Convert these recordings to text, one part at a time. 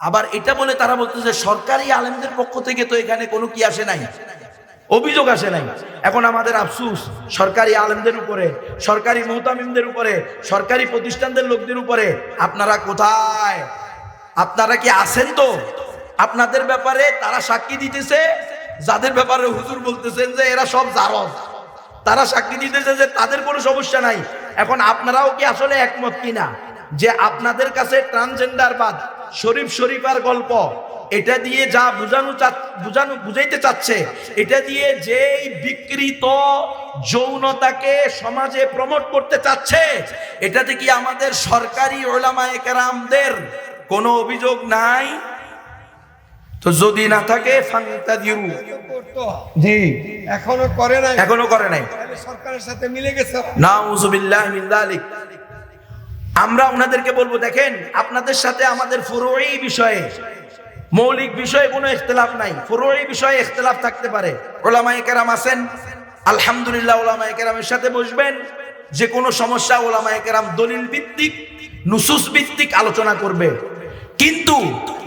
আবার এটা বলে তারা বলতেছে সরকারি আলেমদের পক্ষ থেকে তো এখানে কোনো কি আসে নাই? অভিযোগ আসে নাই। এখন আমাদের আফসুস, সরকারি আলেমদের উপরে, সরকারি মোহতামিমদের উপরে, সরকারি প্রতিষ্ঠানদের লোকদের উপরে, আপনারা কোথায়? আপনারা কি আছেন তো? আপনাদের ব্যাপারে তারা সাক্ষী দিতেছে, যাদের ব্যাপারে হুজুর বলতেছেন যে এরা সব জারজ তারা সাক্ষী দিতেছে যে তাদের কোনো সমস্যা নাই। এখন আপনারাও কি আসলে একমত কিনা? যে আপনাদের কাছে ট্রান্সজেন্ডার বাদ শরীফ শরীফার গল্প। এটা দিয়ে যা বুঝানো বুঝানো বুঝাইতে চাচ্ছে এটা দিয়ে যেই বিকৃত যৌনতাকে সমাজে প্রমোট করতে চাচ্ছে এটাতে কি আমাদের সরকারি ওলামায়ে কেরামদের কোনো অভিযোগ নাই? তো যদি না থাকে জি। এখনও করে নাই। এখনও করে নাই। সরকারের সাথে মিলে গেছে। যালিক আমরা ওনাদেরকে বলব, দেখেন, আপনাদের সাথে আমাদের ফুরুই বিষয়ে, মৌলিক বিষয়ে কোনো ইখতিলাফ নাই। ফুরুই বিষয়ে ইখতিলাফ থাকতে পারে। ওলামায়ে কেরাম আছেন? আলহামদুলিল্লাহ, ওলামায়ে কেরামের সাথে বসবেন। যে কোনো সমস্যা ওলামায়ে কেরাম দলিল ভিত্তিক, নুসুস ভিত্তিক আলোচনা করবে। কিন্তু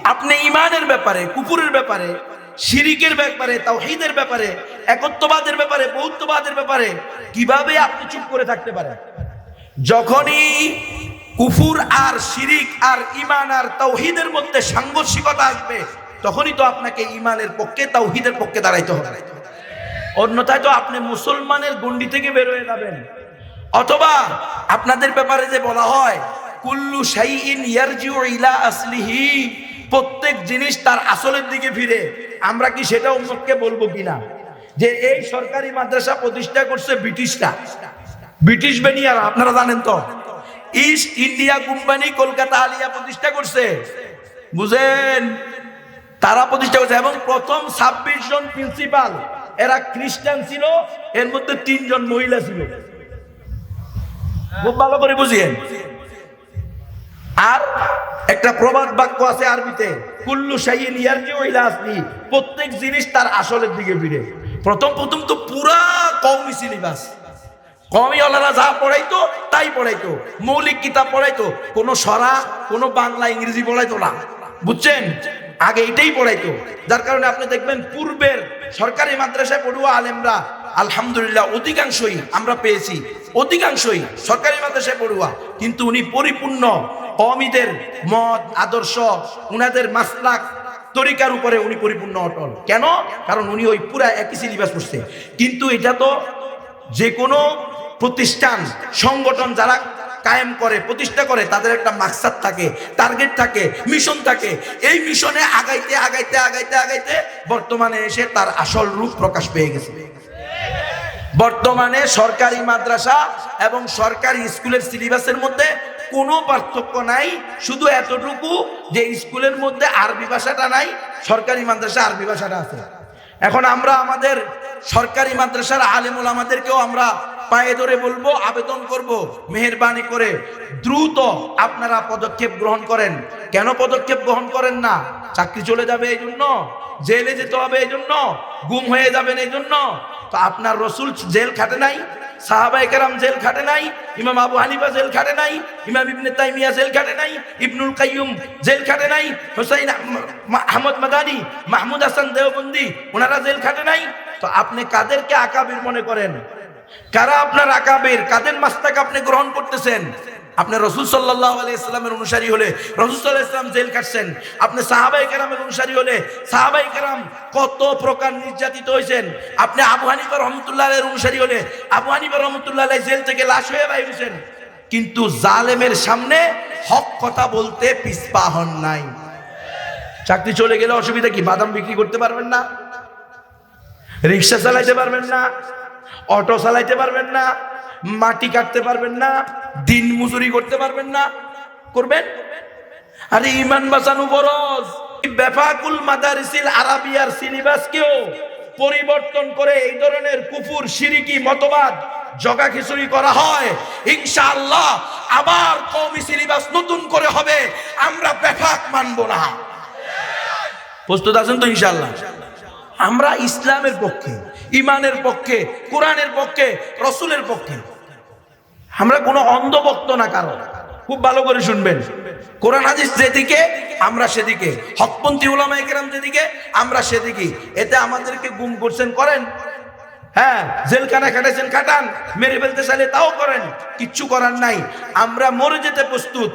আপনি ইমানের ব্যাপারে কুকুরের ব্যাপারে, শিরিকের ব্যাপারে, তাওহীদের ব্যাপারে, একত্ববাদের ব্যাপারে, বৌদ্ধবাদের ব্যাপারে, কীভাবে আপনি চুপ করে থাকতে পারেন? যখনই কুফুর আর শিরিক আর ইমান আর তাওহীদের মধ্যে সাংঘর্ষিকতা আসবে, তখনই তো আপনাকে ইমানের পক্ষে, তাওহীদের পক্ষে দাঁড়াইতে হবে। অন্যথায় তো আপনি মুসলমানের গন্ডি থেকে বের হয়ে যাবেন। অথবা আপনাদের ব্যাপারে যে বলা হয়, কুল্লু শাইইন ইয়ারজিউ ইলা আসলিহি, প্রত্যেক জিনিস তার আসলের দিকে ফিরে। আমরা কি সেটা উন্মতকে বলব কিনা? যে এই সরকারি মাদ্রাসা প্রতিষ্ঠা করছে ব্রিটিশরা। ব্রিটিশ বেনিয়ারা, আপনারা জানেন তো? East India company Kolkata Aliya প্রতিষ্ঠা করছে। বুঝেন? তারা প্রতিষ্ঠা করছে এবং প্রথম ছাব্বিশ জন প্রিন্সিপাল এরা খ্রিস্টান ছিল, এর মধ্যে তিনজন মহিলা ছিল। খুব ভালো করে বুঝিয়েন। আর একটা প্রবাদ বাক্য আছে আরবিতে, কুল্লু আসলি, প্রত্যেক জিনিস তার আসলের দিকে ফিরে। প্রথম প্রথম তো পুরা কওমি সিলেবাস। কওমি ওলারা যা পড়াইতো, তাই পড়াইতো। মৌলিক কিতাব পড়াইতো, কোনো সরা, কোনো বাংলা, ইংরেজি পড়াইতো না। বুঝছেন? আগে এটাই পড়াইতো। যার কারণে আপনি দেখবেন পূর্বের সরকারি মাদ্রাসায় পড়ুয়া আলেমরা, আলহামদুলিল্লাহ, অধিকাংশই আমরা পেয়েছি। অধিকাংশই সরকারি মাদ্রাসায় পড়ুয়া। কিন্তু উনি পরিপূর্ণ কমিদের মত, আদর্শ, উনাদের মাসলাক তরিকার উপরে উনি পরিপূর্ণ অটল। কেন? কারণ উনি ওই পুরা একই সিলেবাস পড়ছে। কিন্তু এটা তো যে কোনো প্রতিষ্ঠান, সংগঠন যারা কায়েম করে, প্রতিষ্ঠা করে, তাদের একটা মাকসাদ থাকে টার্গেট থাকে মিশন থাকে। এই মিশনে আগাইতে আগাইতে আগাইতে আগাইতে বর্তমানে এসে তার আসল রূপ প্রকাশ পেয়ে গেছে। বর্তমানে সরকারি মাদ্রাসা এবং সরকারি স্কুলের সিলেবাসের মধ্যে কোনো পার্থক্য নাই, শুধু এতটুকু যে স্কুলের মধ্যে আরবি ভাষাটা নাই, সরকারি মাদ্রাসা আরবি ভাষাটা আছে। এখন আমরা আমাদের সরকারি মাদ্রাসার আলেমুল আমাদেরকেও আমরা পায়ে ধরে বলব, আবেদন করব, মেহরবানি করে দ্রুত আপনারা পদক্ষেপ গ্রহণ করেন। কেন পদক্ষেপ গ্রহণ করেন না? চাকরি চলে যাবে এই জন্য জেলে যেতে হবে এই জন্য গুম হয়ে যাবেন এই জন্য তো আপনার রসুল জেল খাটে নাই সাহাবাই কেরাম জেল খাটে নাই, ইমাম আবু হানিফা জেল খাটে নাই, ইমাম ইবনে তাইমিয়া জেল খাটে নাই, ইবনুল কাইয়ুম জেল খাটে নাই, হোসাইন আহমদ মাদানি, মাহমুদ হাসান দেওবন্দি, ওনারা জেল খাটে নাই। তো আপনি কাদেরকে আকাবির মনে করেন? কারা আপনার আকাবির, কাদের মাস্তাক আপনি গ্রহণ করতেছেন? আপনি রসুল সাল্লাহ আলাইসলামের অনুসারী হলে, রসুল সাল্লাহ ইসলাম জেল কাটছেন আপনি সাহাবাই কেরামের অনুসারী হলে সাহাবাই কেরাম কত প্রকার নির্যাতিত হয়েছেন আপনি আবু হানিফা রহমতুল্লাহ অনুসারী হলে, আবু রহমতুল্লাহ জেল থেকে লাশ হয়ে বাইর হয়েছেন কিন্তু জালেমের সামনে হক কথা বলতে পিসপা হন নাই। চাকরি চলে গেলে অসুবিধা কি? বাদাম বিক্রি করতে পারবেন না? রিক্সা চালাইতে পারবেন না? অটো চালাইতে পারবেন না, মাটি কাটতে পারবেন না, দিন মজুরি করতে পারবেন না। করবেন? আরে ইমান বাঁচানো বরজ বেফাকুল মাদারিসিল আরাবিয়ার সিলেবাসকেও পরিবর্তন করে এই ধরনের কুফুর, সিরিকি মতবাদ জগা খিচুড়ি করা হয়। ইনশাআল্লাহ আবার কওমি সিলেবাস নতুন করে হবে, আমরা বেফাক মানব না। প্রস্তুত আছেন তো ইনশাআল্লাহ? আমরা ইসলামের পক্ষে ইমানের পক্ষে, কোরআনের পক্ষে, রসুলের পক্ষে। আমরা কোনো অন্ধভক্ত না কারও। খুব ভালো করে শুনবেন। কোরআন, হাদিস যেদিকে, আমরা সেদিকে। হকপন্থী ওলামায়ে কেরাম যেদিকে, আমরা সেদিকে। এতে আমাদেরকে গুম করছেন, করেন। হ্যাঁ জেলখানা খাটাইছেন, খাটান। মেরে ফেলতে চাইলে তাও করেন। কিচ্ছু করার নাই। আমরা মরে যেতে প্রস্তুত।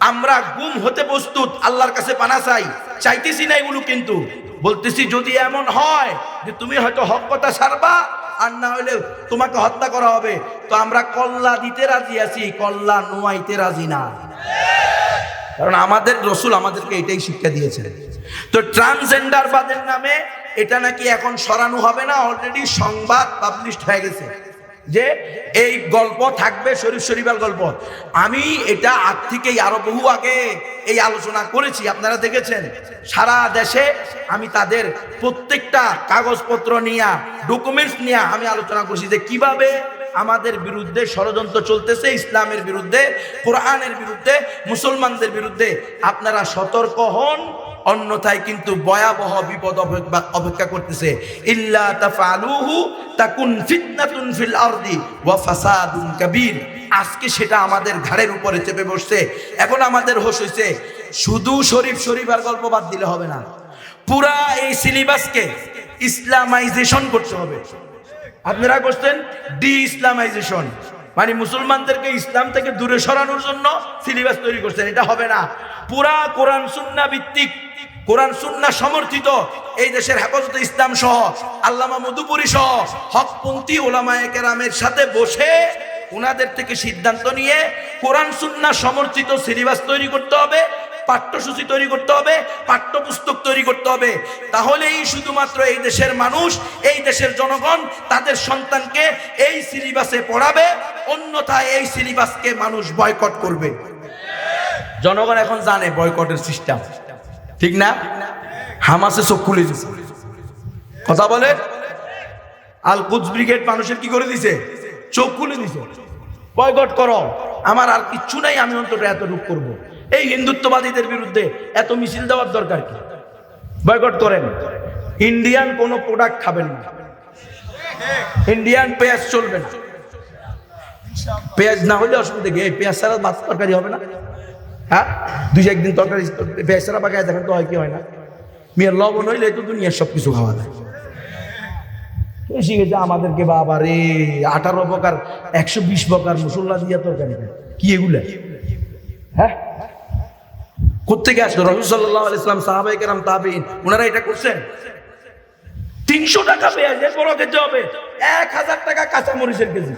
আমরা গুম হতে প্রস্তুত। আল্লাহর কাছে পানা চাই। চাইতেছি না এগুলো কিন্তু। বলতেছি, যদি এমন হয় যে তুমি হয়তো হক কথা ছাড়বা, আর না হলে তোমাকে হত্যা করা হবে, তো আমরা কল্লা দিতে রাজি আছি, কল্লা নোয়াইতে রাজি না। কারণ আমাদের রসুল আমাদেরকে এটাই শিক্ষা দিয়েছে তো ট্রান্সজেন্ডারবাদের নামে এটা নাকি এখন সরানো হবে না? অলরেডি সংবাদ পাবলিশড হয়ে গেছে। যে এই গল্প থাকবে শরীফ শরীফাল গল্প। আমি এটা আগ থেকেই আরও বহু আগে এই আলোচনা করেছি, আপনারা দেখেছেন। সারা দেশে আমি তাদের প্রত্যেকটা কাগজপত্র নিয়ে ডকুমেন্টস নিয়ে আমি আলোচনা করছি যে কীভাবে আমাদের বিরুদ্ধে ষড়যন্ত্র চলতেছে, ইসলামের বিরুদ্ধে, কোরআনের বিরুদ্ধে, মুসলমানদের বিরুদ্ধে আপনারা সতর্ক হন অন্যথায় কিন্তু ভয়াবহ বিপদ অপেক্ষা করতেছে। ইল্লা তাফালুহু তাকুন ফিতনাতুন ফিল আরদি ওয়া ফাসাদুন কাবীর। আজকে সেটা আমাদের ঘাড়ের উপরে চেপে বসছে। এখন আমাদের হোশ হইছে, শুধু শরীফ শরীফ আর গল্প বাদ দিলে হবে না। পুরা এই সিলেবাসকে ইসলামাইজেশন করতে হবে। আপনারা করছেন? ডি ইসলামাইজেশন মানে মুসলমানদেরকে ইসলাম থেকে দূরে সরানোর জন্য সিলেবাস তৈরি করছেন। এটা হবে না। পুরা কোরআন সুন্না ভিত্তিক কোরআন সুন্না সমর্থিত। এই দেশের হেফাজতে ইসলাম সহ, আল্লামা মধুপুরি সহ, হকপন্থী ওলামায়ে কেরামের সাথে বসে ওনাদের থেকে সিদ্ধান্ত নিয়ে কোরআন সুন্না সমর্থিত সিলেবাস তৈরি করতে হবে, পাঠ্যসূচি তৈরি করতে হবে, পাঠ্যপুস্তক তৈরি করতে হবে। তাহলেই শুধুমাত্র এই দেশের মানুষ, এই দেশের জনগণ তাদের সন্তানকে এই সিলেবাসে পড়াবে, অন্যথায় এই সিলেবাসকে মানুষ বয়কট করবে। জনগণ এখন জানে বয়কটের সিস্টেম। ঠিক না? হামাসে চোখ খুলে দিছে কথা বলে আল কুচ ব্রিগেড মানুষের কি করে দিছে? চোখ খুলে দিছে। বয়কট করো। আমার আর কিচ্ছু নাই, আমি অন্তত এত রূপ করব। এই হিন্দুত্ববাদীদের বিরুদ্ধে এত মিছিল দেওয়ার দরকার কি? বয়কট করেন। ইন্ডিয়ান কোনো প্রোডাক্ট খাবেন না। ইন্ডিয়ান পেঁয়াজ চলবে না। পেঁয়াজ না হলে অসুবিধা কি? এই পেঁয়াজ ছাড়া ভাত তরকারি হবে না? হ্যাঁ? দুই একদিন তরকারি ছাড়া পাকায় দেখেন তো হয় কি হয় না? মেয়ের লবণ হইলে তো দুনিয়ার সব কিছু খাওয়া যায়। গেছে আমাদেরকে বাবা রে, আঠারো প্রকার একশো বিশ প্রকার মুসল্লা দিয়া তরকারি। কি এগুলা? হ্যাঁ? কোথেকে আসলো? রসুল সাল্লাহ ইসলাম সাহাবাই কেরাম তাবিন ওনারা এটা করছেন? তিনশো টাকা পেঁয়াজ বড় খেতে হবে এক হাজার টাকা কাঁচামরিচের কেজি।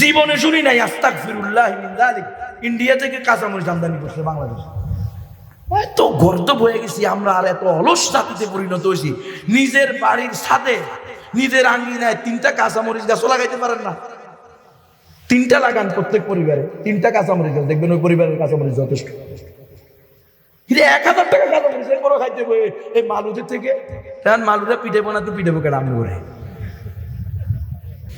জীবনে শুনি নাই আস্তাক ফিরুল্লাহ ইন্ডিয়া থেকে কাঁচামরিচ আমদানি করছে বাংলাদেশ। এত গর্ত হয়ে গেছি, আমরা আর এত অলস জাতিতে পরিণত হয়েছি। নিজের বাড়ির সাথে নিজের আঙ্গিনায় তিনটা কাঁচামরিচ গাছও লাগাইতে পারেন না। তিনটা লাগান প্রত্যেক পরিবারে, তিনটা কাঁচামরিচ গাছ, দেখবেন ওই পরিবারের কাঁচামরিচ যথেষ্ট। কিন্তু এক হাজার টাকা কাঁচামরিচ খাইতে এই মালুদের থেকে মালুরা পিঠে তো পিঠে বোকে রান্না করে